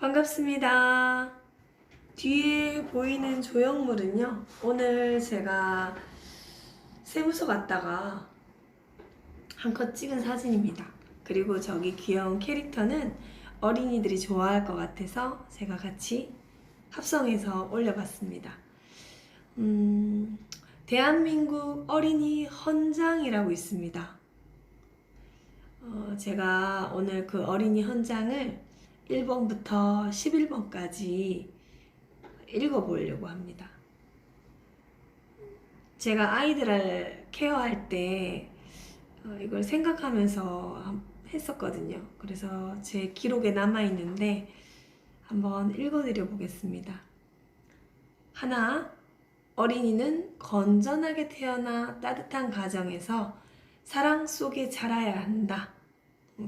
반갑습니다. 뒤에 보이는 조형물은요, 오늘 제가 세무서 갔다가 한컷 찍은 사진입니다. 그리고 저기 귀여운 캐릭터는 어린이들이 좋아할 것 같아서 제가 같이 합성해서 올려봤습니다. 음, 대한민국 어린이 헌장이라고 있습니다. 어, 제가 오늘 그 어린이 헌장을 1번부터 11번까지 읽어보려고 합니다. 제가 아이들을 케어할 때 어, 이걸 생각하면서 함- 했었거든요. 그래서 제 기록에 남아있는데 한번 읽어드려 보겠습니다. 하나, 어린이는 건전하게 태어나 따뜻한 가정에서 사랑 속에 자라야 한다.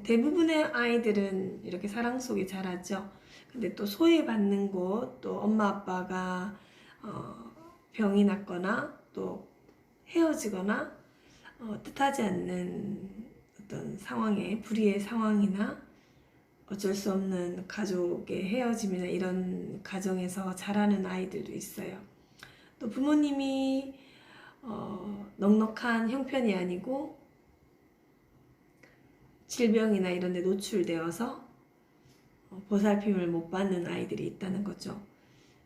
대부분의 아이들은 이렇게 사랑 속에 자라죠. 근데 또 소외받는 곳, 또 엄마 아빠가 어, 병이 났거나 또 헤어지거나 어, 뜻하지 않는 어떤 상황에 불의의 상황이나 어쩔 수 없는 가족의 헤어짐이나 이런 가정에서 자라는 아이들도 있어요. 또 부모님이 어, 넉넉한 형편이 아니고 질병이나 이런 데 노출되어서 어, 보살핌을 못 받는 아이들이 있다는 거죠.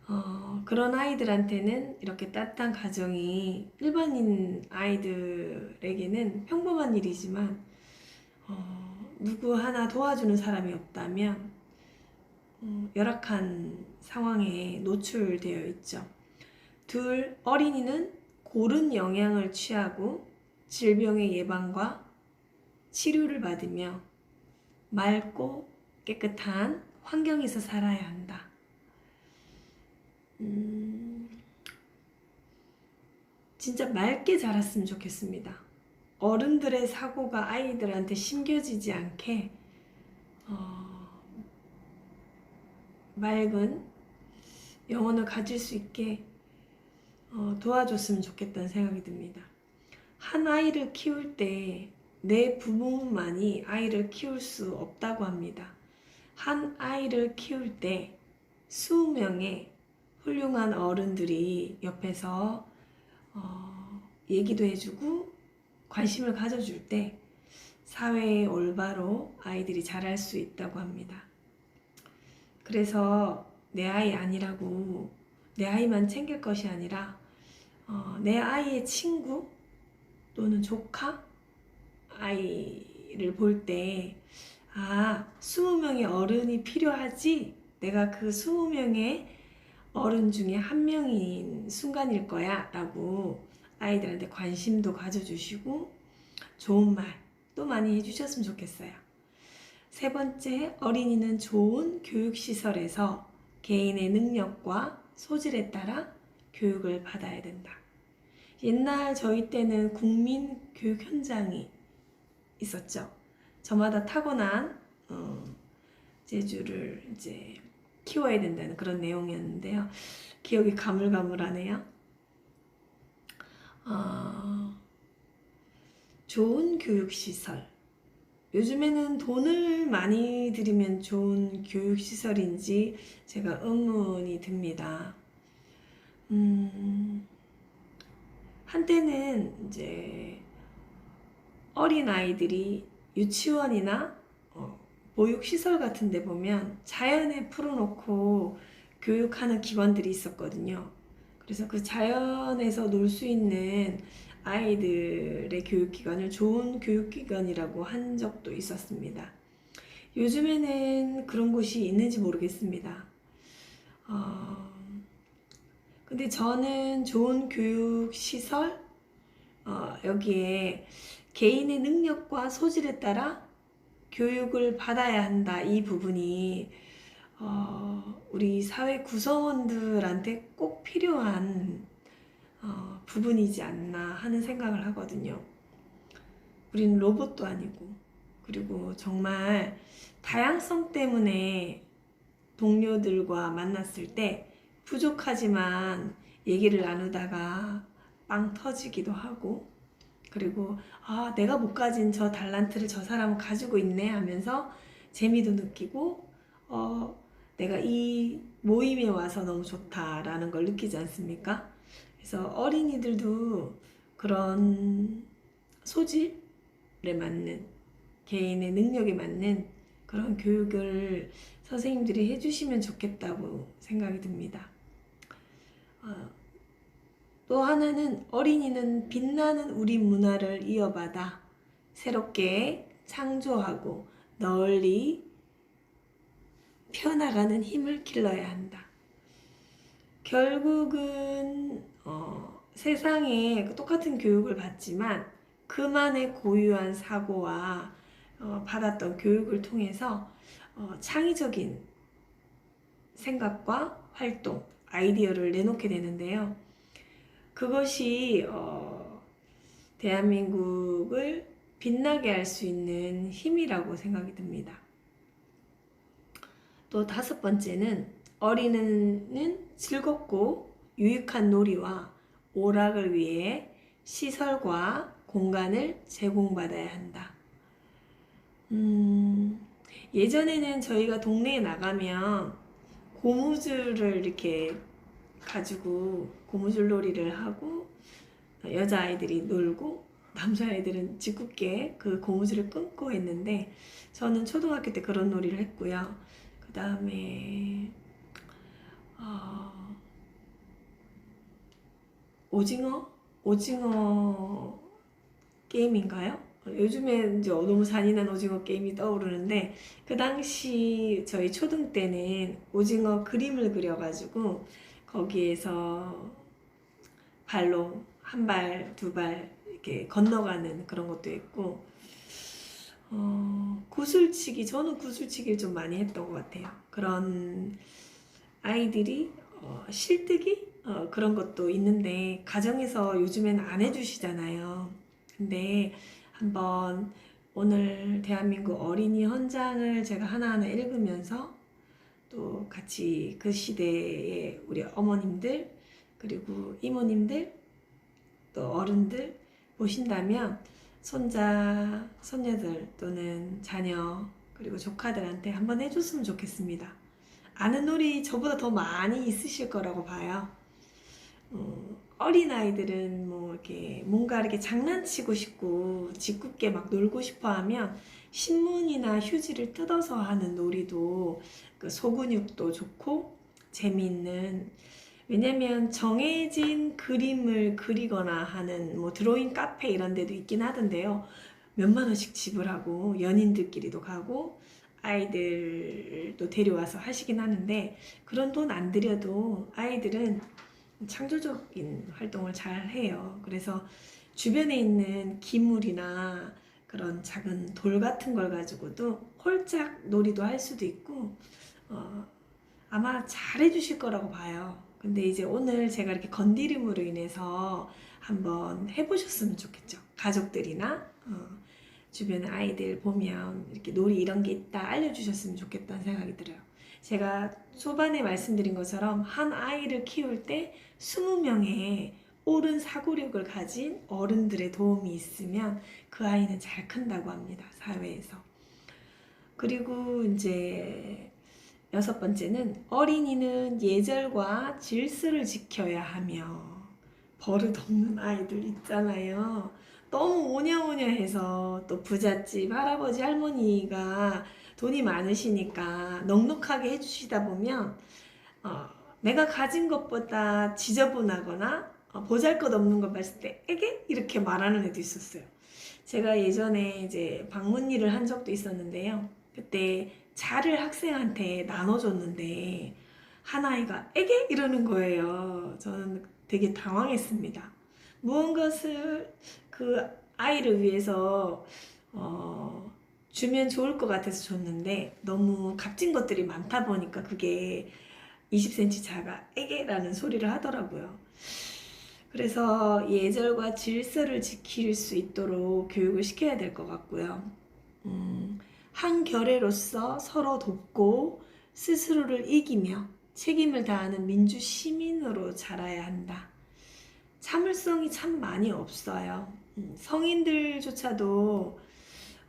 어, 그런 아이들한테는 이렇게 따뜻한 가정이 일반인 아이들에게는 평범한 일이지만 어, 누구 하나 도와주는 사람이 없다면 어, 열악한 상황에 노출되어 있죠. 둘, 어린이는 고른 영양을 취하고 질병의 예방과 치료를 받으며 맑고 깨끗한 환경에서 살아야 한다. 음, 진짜 맑게 자랐으면 좋겠습니다. 어른들의 사고가 아이들한테 심겨지지 않게 어, 맑은 영혼을 가질 수 있게 어, 도와줬으면 좋겠다는 생각이 듭니다. 한 아이를 키울 때 내 부모만이 아이를 키울 수 없다고 합니다. 한 아이를 키울 때 수명의 훌륭한 어른들이 옆에서 어, 얘기도 해주고 관심을 가져줄 때 사회에 올바로 아이들이 자랄 수 있다고 합니다. 그래서 내 아이 아니라고 내 아이만 챙길 것이 아니라 어, 내 아이의 친구 또는 조카 아이를 볼 때 아, 20명의 어른이 필요하지? 내가 그 20명의 어른 중에 한 명인 순간일 거야 라고 아이들한테 관심도 가져주시고 좋은 말 또 많이 해주셨으면 좋겠어요. 세 번째, 어린이는 좋은 교육시설에서 개인의 능력과 소질에 따라 교육을 받아야 된다. 옛날 저희 때는 국민 교육 현장이 있었죠. 저마다 타고난 어, 재주를 이제 키워야 된다는 그런 내용이었는데요. 기억이 가물가물하네요. 어, 좋은 교육시설. 요즘에는 돈을 많이 들이면 좋은 교육시설인지 제가 의문이 듭니다. 음, 한때는 이제 어린 아이들이 유치원이나 어, 보육시설 같은 데 보면 자연에 풀어놓고 교육하는 기관들이 있었거든요. 그래서 그 자연에서 놀 수 있는 아이들의 교육기관을 좋은 교육기관이라고 한 적도 있었습니다. 요즘에는 그런 곳이 있는지 모르겠습니다. 어, 근데 저는 좋은 교육시설, 어, 여기에 개인의 능력과 소질에 따라 교육을 받아야 한다. 이 부분이 어, 우리 사회 구성원들한테 꼭 필요한 어, 부분이지 않나 하는 생각을 하거든요. 우리는 로봇도 아니고 그리고 정말 다양성 때문에 동료들과 만났을 때 부족하지만 얘기를 나누다가 빵 터지기도 하고 그리고 아 내가 못 가진 저 달란트를 저 사람은 가지고 있네 하면서 재미도 느끼고 어 내가 이 모임에 와서 너무 좋다라는 걸 느끼지 않습니까? 그래서 어린이들도 그런 소질에 맞는 개인의 능력에 맞는 그런 교육을 선생님들이 해주시면 좋겠다고 생각이 듭니다. 어, 또 하나는 어린이는 빛나는 우리 문화를 이어받아 새롭게 창조하고 널리 펴나가는 힘을 길러야 한다. 결국은 어, 세상에 똑같은 교육을 받지만 그만의 고유한 사고와 어, 받았던 교육을 통해서 어, 창의적인 생각과 활동, 아이디어를 내놓게 되는데요. 그것이 어, 대한민국을 빛나게 할 수 있는 힘이라고 생각이 듭니다. 또 다섯 번째는 어린이는 즐겁고 유익한 놀이와 오락을 위해 시설과 공간을 제공받아야 한다. 음, 예전에는 저희가 동네에 나가면 고무줄을 이렇게 가지고 고무줄 놀이를 하고 여자아이들이 놀고 남자아이들은 짓궂게 그 고무줄을 끊고 했는데 저는 초등학교 때 그런 놀이를 했고요. 그 다음에 어, 오징어? 오징어 게임인가요? 요즘에 이제 너무 잔인한 오징어 게임이 떠오르는데 그 당시 저희 초등 때는 오징어 그림을 그려가지고 거기에서 발로 한 발, 두 발 이렇게 건너가는 그런 것도 있고 어, 구슬치기 저는 구슬치기를 좀 많이 했던 것 같아요. 그런 아이들이 어, 실뜨기 어, 그런 것도 있는데 가정에서 요즘엔 안 해주시잖아요. 근데 한번 오늘 대한민국 어린이 헌장을 제가 하나하나 읽으면서 또 같이 그 시대의 우리 어머님들 그리고 이모님들 또 어른들 보신다면 손자, 손녀들 또는 자녀 그리고 조카들한테 한번 해줬으면 좋겠습니다. 아는 놀이 저보다 더 많이 있으실 거라고 봐요. 어, 어린 아이들은 뭐 이렇게 뭔가 이렇게 장난치고 싶고 짓궂게 막 놀고 싶어 하면 신문이나 휴지를 뜯어서 하는 놀이도 그 소근육도 좋고 재미있는 왜냐면 정해진 그림을 그리거나 하는 뭐 드로잉 카페 이런 데도 있긴 하던데요. 몇만 원씩 지불하고 연인들끼리도 가고 아이들도 데려와서 하시긴 하는데 그런 돈 안 들여도 아이들은 창조적인 활동을 잘 해요. 그래서 주변에 있는 기물이나 그런 작은 돌 같은 걸 가지고도 홀짝 놀이도 할 수도 있고 어, 아마 잘 해 주실 거라고 봐요. 근데 이제 오늘 제가 이렇게 건드림으로 인해서 한번 해보셨으면 좋겠죠. 가족들이나 어, 주변 아이들 보면 이렇게 놀이 이런 게 있다 알려주셨으면 좋겠다는 생각이 들어요. 제가 초반에 말씀드린 것처럼 한 아이를 키울 때 20명의 옳은 사고력을 가진 어른들의 도움이 있으면 그 아이는 잘 큰다고 합니다. 사회에서. 그리고 이제 여섯 번째는 어린이는 예절과 질서를 지켜야 하며 버릇 없는 아이들 있잖아요. 너무 오냐오냐 해서 또 부잣집 할아버지 할머니가 돈이 많으시니까 넉넉하게 해주시다 보면 어, 내가 가진 것보다 지저분하거나 어, 보잘 것 없는 걸 봤을 때 에게 이렇게 말하는 애도 있었어요. 제가 예전에 이제 방문 일을 한 적도 있었는데요. 그때 자를 학생한테 나눠줬는데 한 아이가 에게 이러는 거예요. 저는 되게 당황했습니다. 무언가를 그 아이를 위해서 어, 주면 좋을 것 같아서 줬는데 너무 값진 것들이 많다 보니까 그게 20cm 자가 에게라는 소리를 하더라고요. 그래서 예절과 질서를 지킬 수 있도록 교육을 시켜야 될 것 같고요. 음, 한 결애로서 서로 돕고 스스로를 이기며 책임을 다하는 민주 시민으로 자라야 한다. 참을성이 참 많이 없어요. 음, 성인들조차도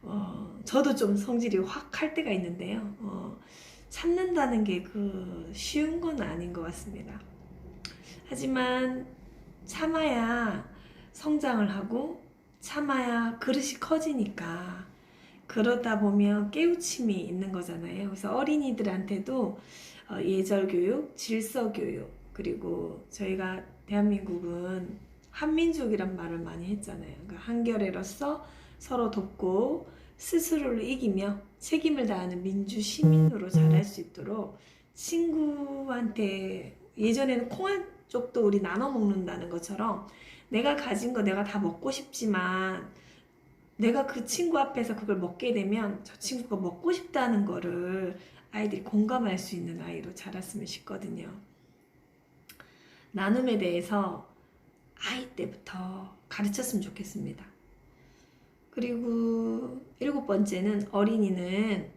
어, 저도 좀 성질이 확 할 때가 있는데요. 어, 참는다는 게 그 쉬운 건 아닌 것 같습니다. 하지만 참아야 성장을 하고 참아야 그릇이 커지니까 그러다 보면 깨우침이 있는 거잖아요. 그래서 어린이들한테도 어, 예절 교육, 질서 교육, 그리고 저희가 대한민국은 한민족이란 말을 많이 했잖아요. 그러니까 한결애로서 서로 돕고 스스로를 이기며 책임을 다하는 민주 시민으로 자랄 수 있도록 친구한테 예전에는 콩한 쪽도 우리 나눠 먹는다는 것처럼 내가 가진 거 내가 다 먹고 싶지만 내가 그 친구 앞에서 그걸 먹게 되면 저 친구가 먹고 싶다는 거를 아이들이 공감할 수 있는 아이로 자랐으면 싶거든요. 나눔에 대해서 아이 때부터 가르쳤으면 좋겠습니다. 그리고 일곱 번째는 어린이는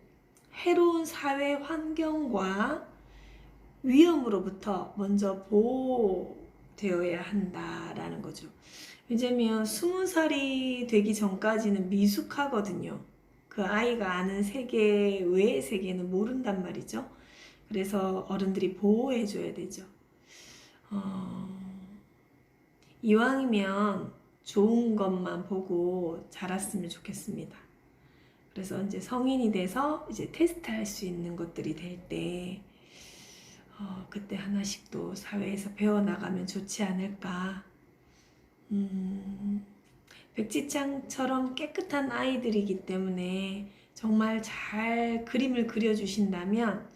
해로운 사회 환경과 위험으로부터 먼저 보호되어야 한다라는 거죠. 왜냐면 스무 살이 되기 전까지는 미숙하거든요. 그 아이가 아는 세계 외의 세계는 모른단 말이죠. 그래서 어른들이 보호해줘야 되죠. 어, 이왕이면 좋은 것만 보고 자랐으면 좋겠습니다. 그래서 이제 성인이 돼서 이제 테스트할 수 있는 것들이 될 때, 어, 그때 하나씩 또 사회에서 배워나가면 좋지 않을까. 음, 백지창처럼 깨끗한 아이들이기 때문에 정말 잘 그림을 그려주신다면,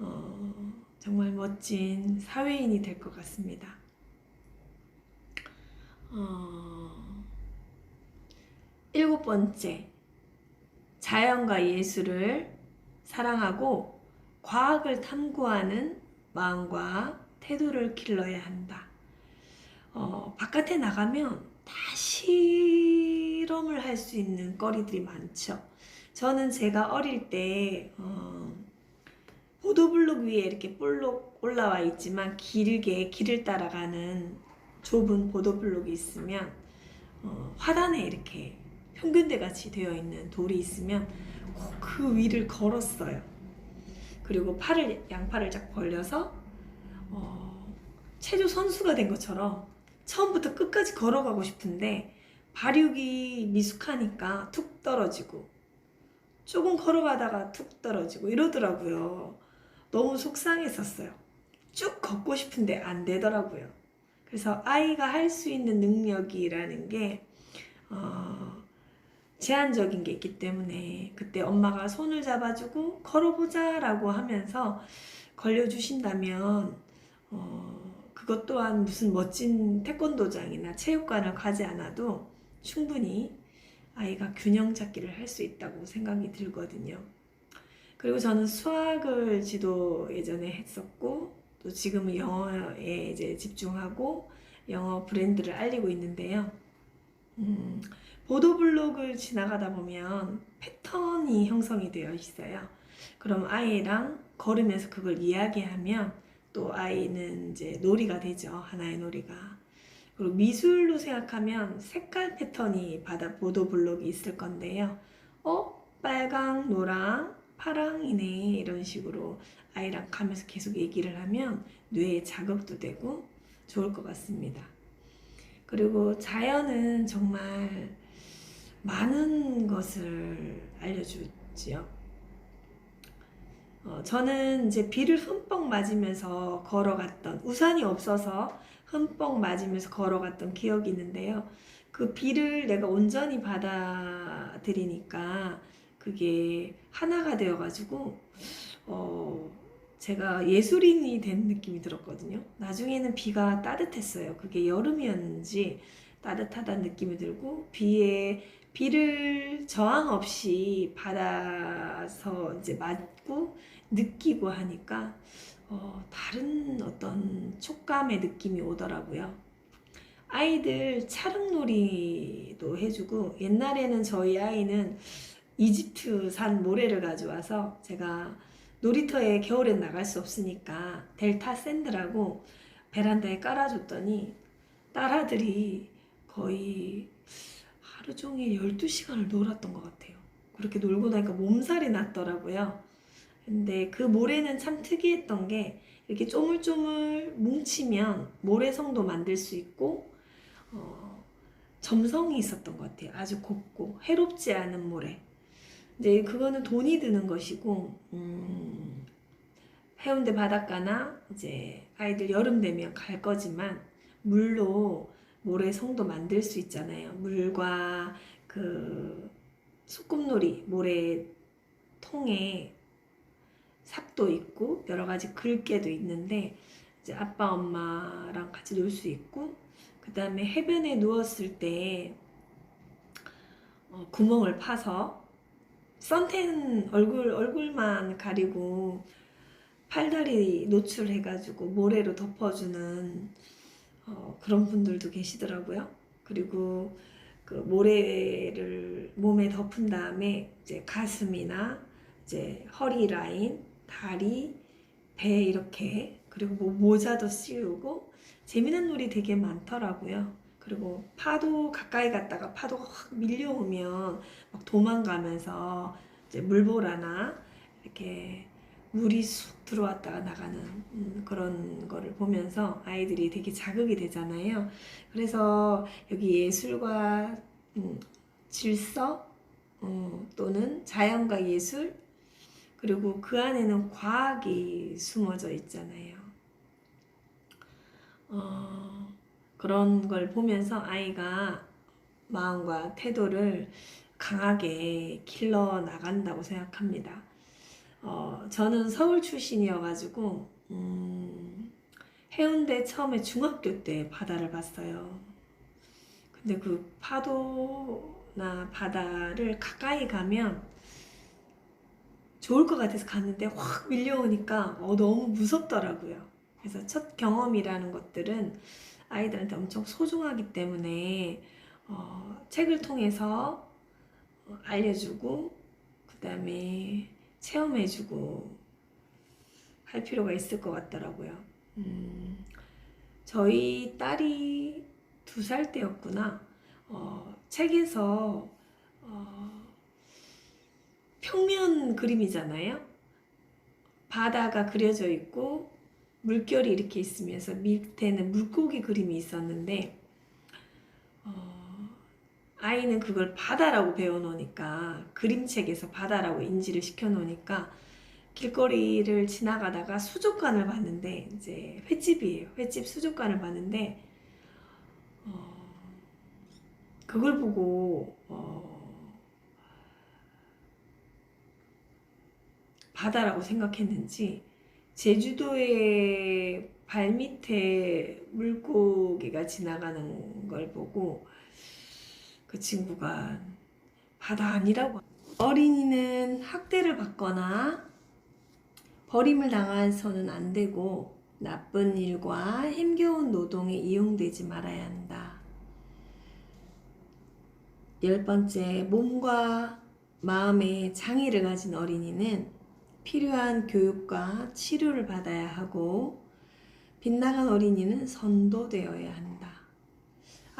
어, 정말 멋진 사회인이 될 것 같습니다. 어, 일곱 번째, 자연과 예술을 사랑하고 과학을 탐구하는 마음과 태도를 길러야 한다. 어, 바깥에 나가면 다 실험을 할 수 있는 거리들이 많죠. 저는 제가 어릴 때 어, 보도블록 위에 이렇게 볼록 올라와 있지만 길게 길을 따라가는 좁은 보도블록이 있으면 어, 화단에 이렇게 평균대 같이 되어 있는 돌이 있으면 꼭 그 위를 걸었어요. 그리고 팔을 양팔을 쫙 벌려서 어, 체조 선수가 된 것처럼 처음부터 끝까지 걸어가고 싶은데 발육이 미숙하니까 툭 떨어지고 조금 걸어가다가 툭 떨어지고 이러더라고요. 너무 속상했었어요. 쭉 걷고 싶은데 안 되더라고요. 그래서 아이가 할 수 있는 능력이라는 게 어, 제한적인 게 있기 때문에 그때 엄마가 손을 잡아주고 걸어보자 라고 하면서 걸려주신다면 어, 그것 또한 무슨 멋진 태권도장이나 체육관을 가지 않아도 충분히 아이가 균형 잡기를 할 수 있다고 생각이 들거든요. 그리고 저는 수학을 지도 예전에 했었고 또 지금은 영어에 이제 집중하고 영어 브랜드를 알리고 있는데요. 음, 보도블록을 지나가다 보면 패턴이 형성이 되어 있어요. 그럼 아이랑 걸으면서 그걸 이야기하면 또 아이는 이제 놀이가 되죠. 하나의 놀이가. 그리고 미술로 생각하면 색깔 패턴이 바다 보도블록이 있을 건데요. 어? 빨강, 노랑, 파랑이네. 이런 식으로 아이랑 가면서 계속 얘기를 하면 뇌에 자극도 되고 좋을 것 같습니다. 그리고 자연은 정말 많은 것을 알려주지요. 어, 저는 이제 비를 흠뻑 맞으면서 걸어갔던 우산이 없어서 흠뻑 맞으면서 걸어갔던 기억이 있는데요. 그 비를 내가 온전히 받아들이니까 그게 하나가 되어가지고 어, 제가 예술인이 된 느낌이 들었거든요. 나중에는 비가 따뜻했어요. 그게 여름이었는지 따뜻하다는 느낌이 들고 비에 비를 저항 없이 받아서 이제 맞고 느끼고 하니까 어, 다른 어떤 촉감의 느낌이 오더라고요. 아이들 차릉놀이도 해주고 옛날에는 저희 아이는 이집트산 모래를 가져와서 제가 놀이터에 겨울엔 나갈 수 없으니까 델타 샌드라고 베란다에 깔아줬더니 딸아들이 거의 하루 종일 12시간을 놀았던 것 같아요. 그렇게 놀고 나니까 몸살이 났더라고요. 근데 그 모래는 참 특이했던 게 이렇게 쪼물쪼물 뭉치면 모래성도 만들 수 있고 어, 점성이 있었던 것 같아요. 아주 곱고 해롭지 않은 모래. 이제 그거는 돈이 드는 것이고 음, 해운대 바닷가나 이제 아이들 여름 되면 갈 거지만 물로 모래성도 만들 수 있잖아요. 물과 그 소꿉놀이 모래 통에 삽도 있고 여러 가지 글개도 있는데 이제 아빠 엄마랑 같이 놀 수 있고 그 다음에 해변에 누웠을 때 어, 구멍을 파서 선텐 얼굴 얼굴만 가리고 팔다리 노출해가지고 모래로 덮어주는 어, 그런 분들도 계시더라고요. 그리고 그 모래를 몸에 덮은 다음에 이제 가슴이나 이제 허리 라인, 다리, 배 이렇게 그리고 뭐 모자도 씌우고 재미난 놀이 되게 많더라고요. 그리고 파도 가까이 갔다가 파도가 확 밀려오면 막 도망가면서 이제 물보라나 이렇게 물이 쑥 들어왔다가 나가는 음, 그런 거를 보면서 아이들이 되게 자극이 되잖아요. 그래서 여기 예술과 음, 질서 어, 또는 자연과 예술 그리고 그 안에는 과학이 숨어져 있잖아요. 어, 그런 걸 보면서 아이가 마음과 태도를 강하게 길러 나간다고 생각합니다. 어, 저는 서울 출신이어가지고, 음, 해운대 처음에 중학교 때 바다를 봤어요. 근데 그 파도나 바다를 가까이 가면 좋을 것 같아서 갔는데 확 밀려오니까 어, 너무 무섭더라고요. 그래서 첫 경험이라는 것들은 아이들한테 엄청 소중하기 때문에 어, 책을 통해서 어, 알려주고 그 다음에 체험해주고 할 필요가 있을 것 같더라고요. 음, 저희 딸이 두 살 때였구나. 어, 책에서 어, 평면 그림이잖아요. 바다가 그려져 있고 물결이 이렇게 있으면서 밑에는 물고기 그림이 있었는데 어, 아이는 그걸 바다라고 배워놓으니까 그림책에서 바다라고 인지를 시켜놓으니까 길거리를 지나가다가 수족관을 봤는데 이제 횟집이에요. 횟집 수족관을 봤는데 어, 그걸 보고 어, 바다라고 생각했는지 제주도의 발밑에 물고기가 지나가는 걸 보고 그 친구가 바다 아니라고 어린이는 학대를 받거나 버림을 당해서는 안 되고 나쁜 일과 힘겨운 노동에 이용되지 말아야 한다. 열 번째, 몸과 마음의 장애를 가진 어린이는 필요한 교육과 치료를 받아야 하고 빗나간 어린이는 선도되어야 한다.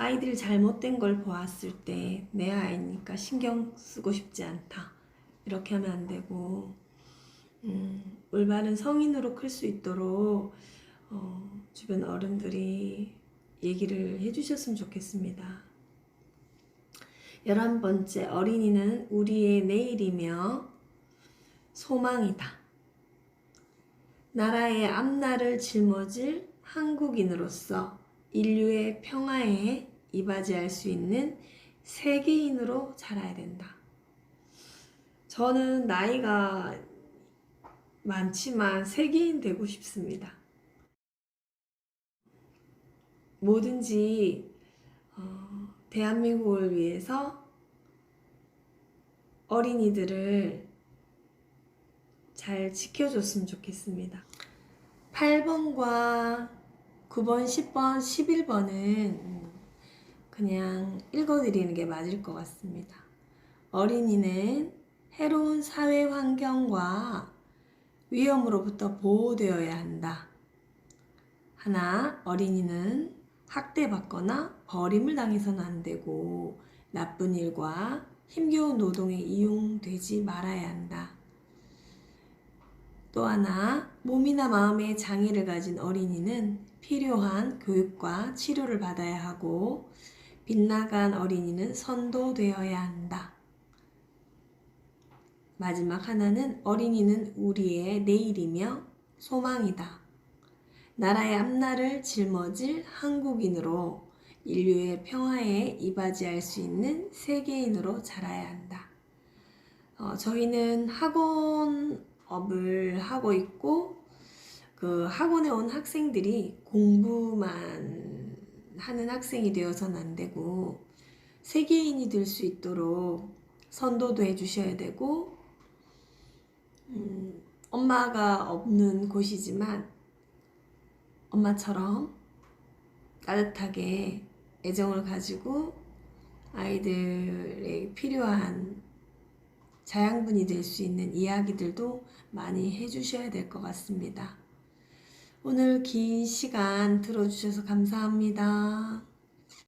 아이들이 잘못된 걸 보았을 때 내 아이니까 신경 쓰고 싶지 않다. 이렇게 하면 안 되고 음, 올바른 성인으로 클 수 있도록 어, 주변 어른들이 얘기를 해주셨으면 좋겠습니다. 열한 번째 어린이는 우리의 내일이며 소망이다. 나라의 앞날을 짊어질 한국인으로서 인류의 평화에 이바지할 수 있는 세계인으로 자라야 된다. 저는 나이가 많지만 세계인 되고 싶습니다. 뭐든지 어, 대한민국을 위해서 어린이들을 잘 지켜줬으면 좋겠습니다. 8번과 9번, 10번, 11번은 그냥 읽어드리는 게 맞을 것 같습니다. 어린이는 해로운 사회 환경과 위험으로부터 보호되어야 한다. 하나, 어린이는 학대받거나 버림을 당해서는 안 되고 나쁜 일과 힘겨운 노동에 이용되지 말아야 한다. 또 하나, 몸이나 마음의 장애를 가진 어린이는 필요한 교육과 치료를 받아야 하고, 빗나간 어린이는 선도되어야 한다. 마지막 하나는 어린이는 우리의 내일이며 소망이다. 나라의 앞날을 짊어질 한국인으로 인류의 평화에 이바지할 수 있는 세계인으로 자라야 한다. 어, 저희는 학원업을 하고 있고, 그 학원에 온 학생들이 공부만 하는 학생이 되어서는 안 되고, 세계인이 될 수 있도록 선도도 해주셔야 되고, 음, 엄마가 없는 곳이지만, 엄마처럼 따뜻하게 애정을 가지고 아이들의 필요한 자양분이 될 수 있는 이야기들도 많이 해주셔야 될 것 같습니다. 오늘 긴 시간 들어주셔서 감사합니다.